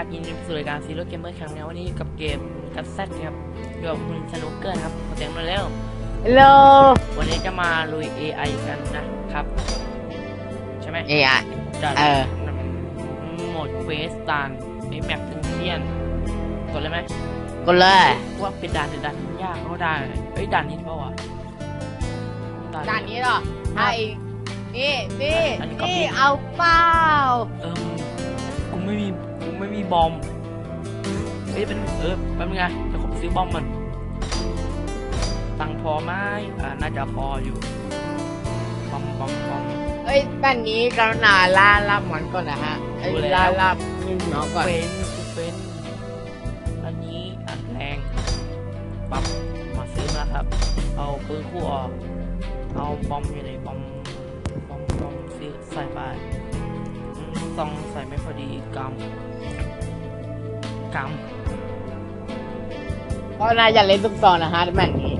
วัสดีครับยินดีสู่รายการซีโร่เกมเมอร์ครั้งนี้วันนี้อยู่กับเกมกัสเซตครับอยู่กับคุณสนุกเกอร์นะครับขอเสียงมาแล้วฮัลโหลวันนี้จะมาลุย AI กันนะครับ ใช่ไหมเอะจะเออโหมดเควสตันในแมปเทียนกดเลยไหมก็เลยว่าเป็นด่านหรือด่านที่ยากเขาด่านเอ้ยด่านนี้เปล่าวะด่านนี้เหรอใช่นี่นี่อันนี้ก็นี่ผิดเอาเปล่าเออกูไม่มีกู ไม่มีบอมเอ้ยเป็นเออแป๊บนึงไงเดี๋ยวผมซื้อบอมมันตังค์พอไหมอ่าน่าจะพออยู่บอมบอมบอมเอ้ยด่านนี้กรุณาล่าล่าหมอนก่อนนะฮะเอ้ยดูแล้วล่าล่ายิงน้องก่อนเป็นกูเป็นอันนี้อันแรงปั๊บมาซื้อมาครับ เอาปืนคู่ออก เอาบอมอยู่ในบอม ซองใส่ไม่พอดีกำกำเพราะนายอย่าเล่นลูกซองนะฮะแมนนี้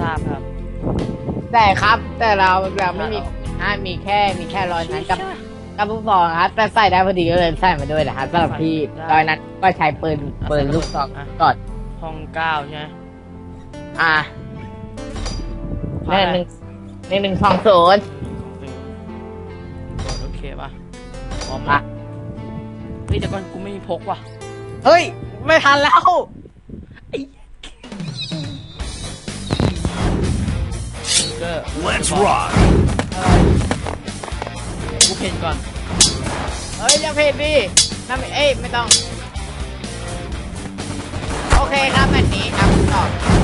ทราบครับ แต่ครับแต่เราเราไม่มีฮะมีแค่มีแค่ร้อยนั้นกับกับลูกซองครับแต่ใส่ได้พอดีก็เลยใส่มาด้วยนะฮะสำหรับพี่ร้อยนั้นก็ใช้ปืนปืนลูกซองก่อนห้องเก้าใช่ไหมอะนี่หนึ่งนี่หนึ่งสองศูนย์โอเคป่ะ พร้อมอะละเฮ้ยแต่ก่อนกูไม่มีพกว่ะ เฮ้ย ไม่ทันแล้วก็ Let's rock! กูเพนก่อน เฮ้ยอย่าเพจดิน้ำเอ้ยไม่ต้อง โอเคครับแบบนี้ครับตอบ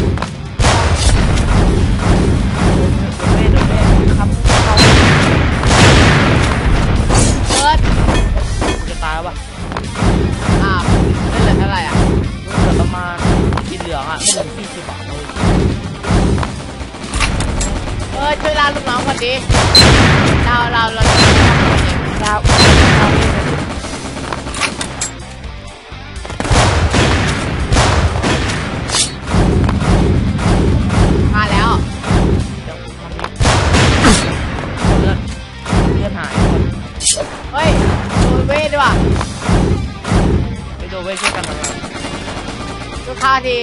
ดูข้าวที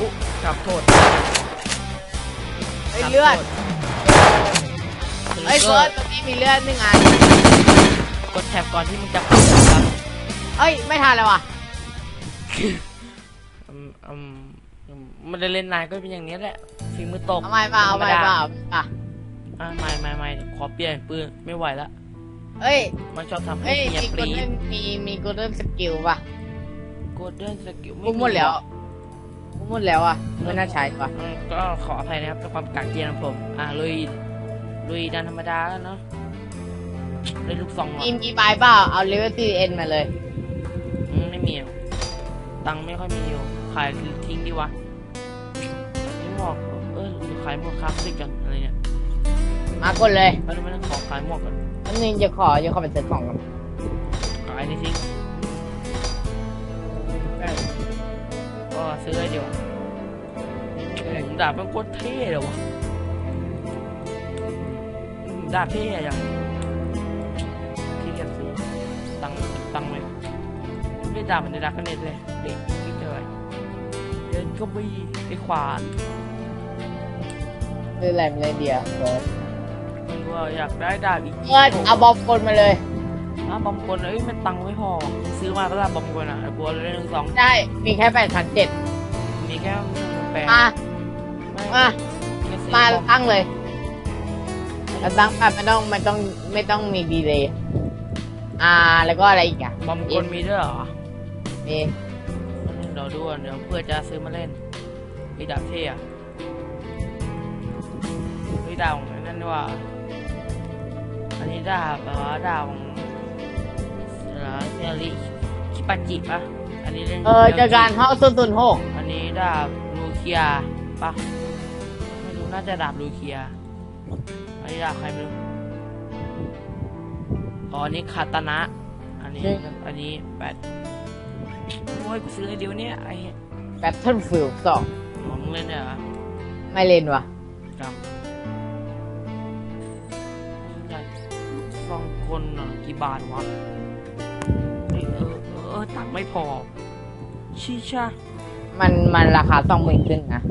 อุ๊จับโทษเฮ้ยเลือดจับโทษเฮ้ยเฟิร์สตรงนี้มีเลือดหนึ่งอันกดแท็บก่อนที่มึงจะเข้าครับเฮ้ย ไม่ทันเลยว่ะอืมอืม อืมมันได้เล่นนานก็เป็นอย่างนี้แหละฝีมือตกเอาไม่เปล่าเอาไม่เปล่าอะอะไม่ไม่ไม่ขอเปลี่ยนปืนไม่ไหวละเฮ้ย มันชอบทำให้เฮ้ยเมียมีปกูรีเดินมีมีกูเดินสกิลป่ะโกลเด้นสกิลกูหมดแล้วกูหมดแล้วอะไม่น่าใช้ป่ะก็ขออภัยนะครับด้วยความกากเกียนของผม อะลุยลุยดันธรรมดาแล้วเนาะเล่นลูกซองอะมีมีใบเปล่าเอาเลเวลซีเอ็นมาเลย อืมไม่มีอะตังค์ไม่ค่อยมีอยู่ขายทิ้งดีวะายหมวกคลาสสิกกันอะไรเนี่ยมากดเลยไม่ได้ไม่ได้ขอขายหมวกกันอันนึงจะขอจะขอไปซื้อของกันขายนี่ทิ้งก็ซื้อเลยดีกว่าอืมดาบมันโคตรเท่เลยวะอืมดาบเท่อะอย่างที่เกียจซื้อตังค์ตังค์เลยไม่ดาบมันในดักกันเน็ตเลยเด็กคิดเลยเดินก็มีไอ้ขวาน ซื้ออะไรมาเลยเดียวเฟิร์สมันว่าอยากได้ดาบอีกเฟิร์สเอาบอมกลมาเลยอะบอมกลเอ้ยมันตังค์ไม่พอ ซื้อมาเวลาบอมกลอะไอ้บัวเลยหนึ่งสองได้ มีแค่แปดพันเจ็ดมีแค่หนึ่งแปดมาไม่มาแค่ซื้อมาบอมตั้งเลยแล้วตั้งแบบไม่ต้องไม่ต้องไม่ต้องมีดีเลยอ่า แล้วก็อะไรอีกอะบอมกลมีด้วยเหรอนี่เดี๋ยวดูก่อนเดี๋ยวเพื่อจะซื้อมาเล่นมีดาบเท่อะมี ดาบของนั่นด้วยว่า อันนี้ดาบแบบว่าดาบของอะไรเซริคิปาจิปะอันนี้เล่นเออจากการเข้าศูนย์ศูนย์หกอันนี้ดาบลูเคียปะไม่รู้น่าจะดาบลูเคียอันนี้ดาบใครไม่รู้อ๋ออันนี้คาตานะ อันนี้ อันนี้แปดโอ้ยกูซื้อไอเดียวเนี่ยไอ้ Battlefield ของมึงเล่นเนี่ยเหรอ2ไม่เล่นวะ นอะกี่บาทวะเฮ้ยเออเออเออตังค์ไม่พอ ชิชามันมันราคาสองหมื่นขึ้นนะ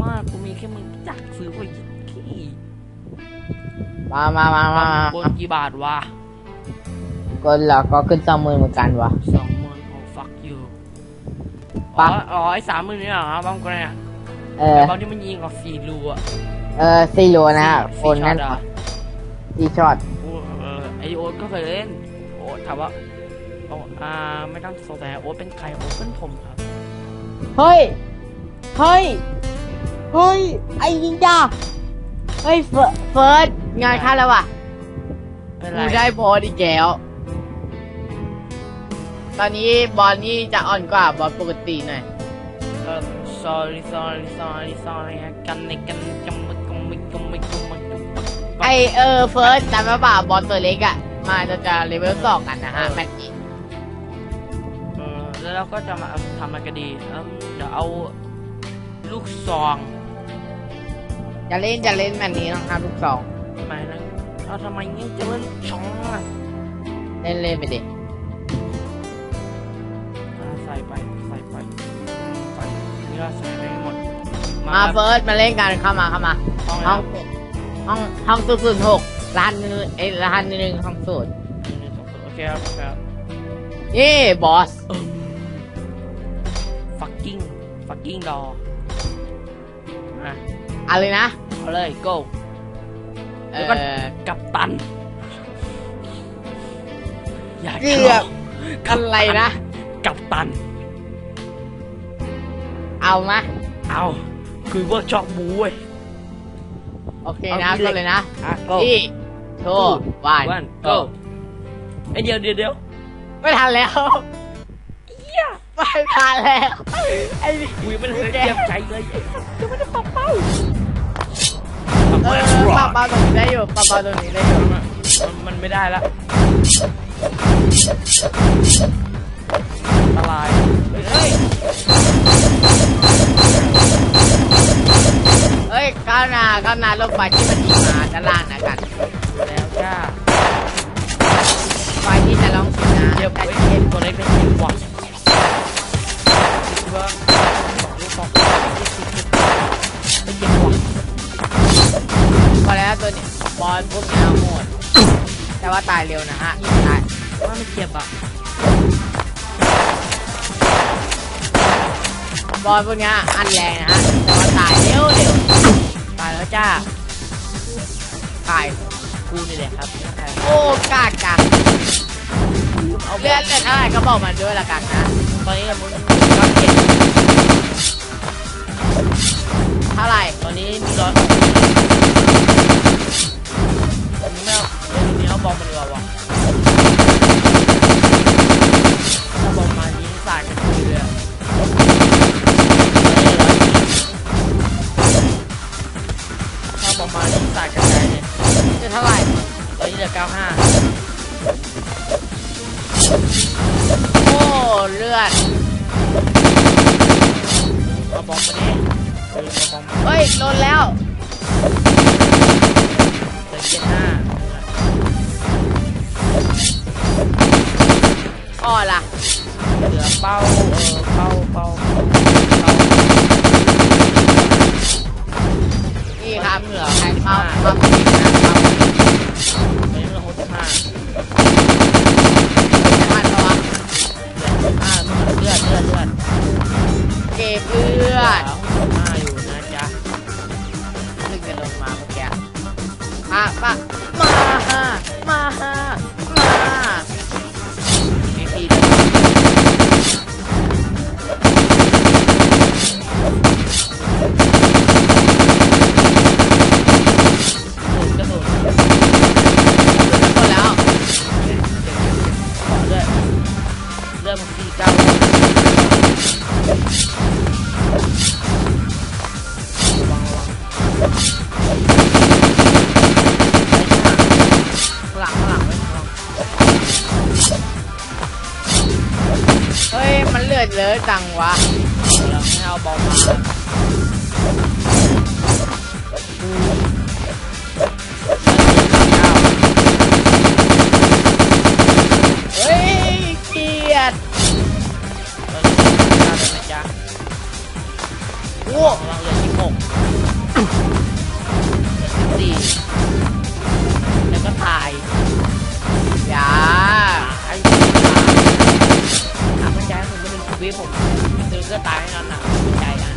ว่ากูมีแค่มึงจักซื้อไปขี้มามามามามาบนกี่บาทวะก็เราก็ขึ้นสองหมื่นเหมือนกันวะสองหมื่นของฟักอยู่ปะอ๋ออ๋อไอ้สามหมื่นนี่เหรอบ้างกูเนี่ยเออแต่บางที่มันยิงออกสี่รูอะเออสี่โลนะฮะคสี่นช็อนั่ตนอะสี่ช็อต กูเออไอโอ๊ตก็เคยเล่นโอ๊ตถามว่าโอ๊ตอ่าไม่ต้องสงสัยโอ๊ตเป็นใครโอ๊ตเป็นผมครับเฮ้ยเฮ้ยเฮ้ยไอ้ยิงจ้าเฮ้ยเฟิร์สเฟิร์สงานเข้าแล้วว่ะเป็นไรกูได้บอลอีกแล้วตอนนี้บอลนี่จะอ่อนกว่าบอลปกติหน่อยเออ sorry sorry sorry sorry กันในกันกันมึกกันมึกกันมึกกันมึกกันมึก ไอเออเฟิร์สจำมาป่าบอลตัวเล็กอะมาจะจะเลเวลสองกันนะฮะแมตช์นี้เออแล้วเราก็จะมาทำอะไรกันดีเอิ่มเดี๋ยวเอาลูกซองจะเล่นจะเล่นแมตช์นี้นะครับลูกสองทำไมนะเอาทำไมงี้จะเล่นช่องอะเล่นเล่นไปดิอ่าใส่ไปใส่ไปอืมใส่นี่เราใส่ไปหมด มาเฟิร์สมาเล่นกันเข้ามาเข้ามาห้อง ห้ห้อองงห้องห้องศูนย์ศูนย์หกร้านหนึงไอยร้านหนึ่งห้องศูนย์โอเคครับโอเคครับนี่บอสเออ fucking fucking รออะอะไรนะ เอาเลย go เอเดี๋ยวก่อนอกับตัน อยากเกืจะลอบงอะไรนะ กับตัน เอามาเอา คือว่าชอบบูเว้ย โอเคเอานะที่ก็เหล็กเลยนะอะ go ที่โชว์วาน one go ไอยเดี๋ยวเดี๋ยวเดี๋ยวไม่ทันแล้วไม่ทันแล้วไอ้นี่กูยังไม่ได้เตรียมใจเลยไอ้สัสยังไม่ได้ปรับเป้าเออปาเปาตรงนี้ได้อยู่ปาเปาตรงนี้ได้อยู่มันมันไม่ได้ละละลายเฮ้ย เฮ้ยข้าวหนาข้าวหนารถไฟที่มันยิงมาด้านล่างนะกัน แล้วจ้าไฟที่จะลองชิมนะเดี๋ยวแต่เฮ้ยเย็นตัวเล็กเป็นสิบว่ะคิดว่าลูกสองเป็นเจ็บว่ะพอแล้วตัวนี้บอลพวกนี้เอาหมด แต่ว่าตายเร็วนะฮะตายว่าไม่เจ็บอะ บอลพวกนี้อันแรงนะฮะแต่ว่าตายเร็วเร็วตายแล้วจ้าตายกูนี่แหละครับ โอ้กากจังเอาเลือดเลือดเท่าไหร่ก็บอกมันด้วยละกันนะ ตอนนี้มึงก็เจ็บ เอาบอมมาเฮ้ยลดแล้วเหลือเจ็ดห้าอ้อล่ะเหลือเป้าเออเป้าเป้า จเลยจังวะเราให้เอาบอมมาเฮ้ยเกลียดเราจะเป็นการนะจ๊ะโอ้ของเราเหลือที่หกเหลือที่สี่แล้วก็ตายอย่า ผมไม่เป็นชีวิตผมซื้อก็ตายให้นั่นน่ะไม่ใจนะ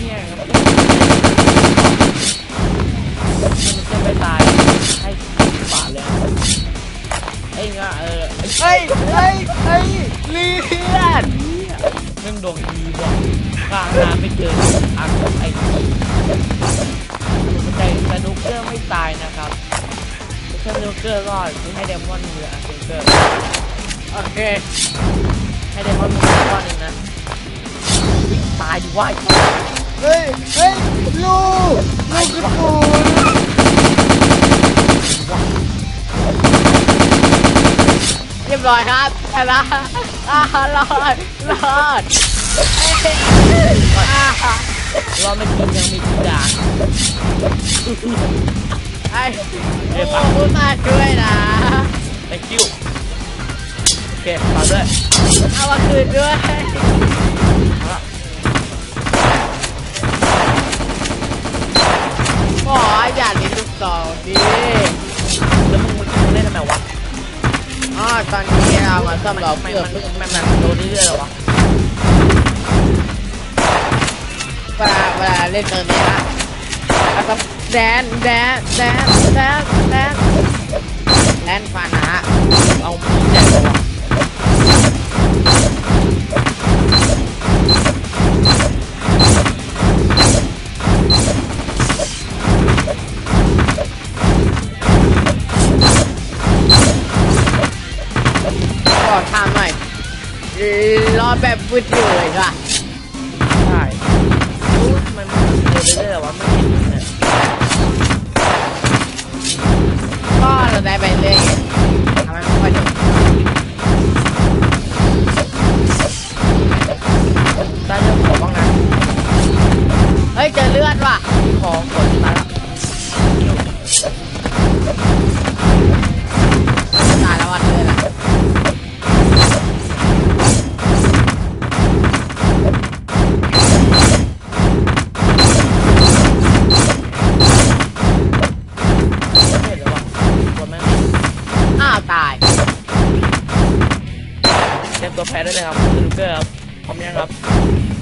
เฮียครับมันจะไม่ตายให้บาทเลยไอ้เงี้ยเออไอ้เฮ้ยเฮ้ยเฮ้ยเลียดเหี้ยแม่งดวงดีว่ะกลางน้ำไม่เจออักไอ้แต่สนุกเกอร์ไม่ตายนะครับสนุกเกอร์รอดให้เดมอนมืออะสนุกเกอร์โอเคให้เดมอนมือก้อนหนึ่งนะตายดิว่า เฮ้ย เฮ้ย ลูก ลูกกระสุนเรียบร้อยครับชนะอ่ารอด รอดรอดไม่กินยังมีกอย่างไอ้โอ้พูดมาช่วยนะ thank you โอเคต่อด้วย เอามาคืนด้วย นี้เรามาซ่อมเราเพื่อมันมันมันโดนเรื่อยๆหรอวะเวลาเวลาเล่นเติมนี้นะแล้วก็แดนแดนแดนแดนแดนแดนฟันนะฮะเอาแจกเลย แบบวุดอยู่เลยค่ะใช่รู้มันมันโดนเรื่อยๆเหรอวะไม่เห็นเลยก็เราได้ไปเรื่อยไงทำไมไม่ค่อยดูได้เรื่องของบ้างนะ เฮ้ยเจอเลือดว่ะ ของกดตายล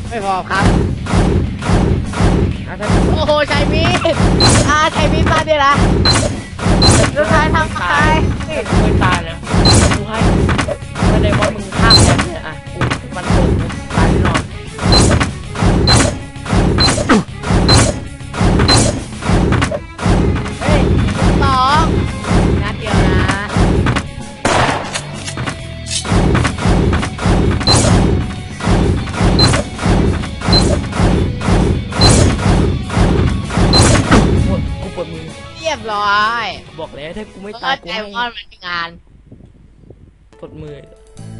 ไม่พอครับอะถ้าโอ้โหใช้มีดอ่าใช้มีดมาเดี๋ยวนะลูกชายทำตายนี่ไม่ตายนะกูให้ไม่ได้ว่ามึง รียบร้อยบอกแล้วถ้ากูไม่เอตาอยกูใจให้ว่ามันงานปวดมือ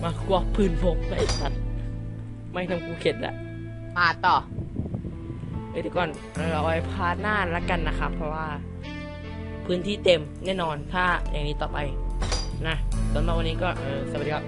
มากูเอาปืนพกไปไอ้สัตว์ไม่ทำกูเข็ดอะมาต่อเอ้ยเดี๋ยวก่อนเราเอาไว้พาร์ทหน้าละกันนะครับ เพราะว่า พื้นที่เต็มแน่นอนถ้าอย่างนี้ต่อไปนะสำหรับวันนี้ก็เออสวัสดีครับ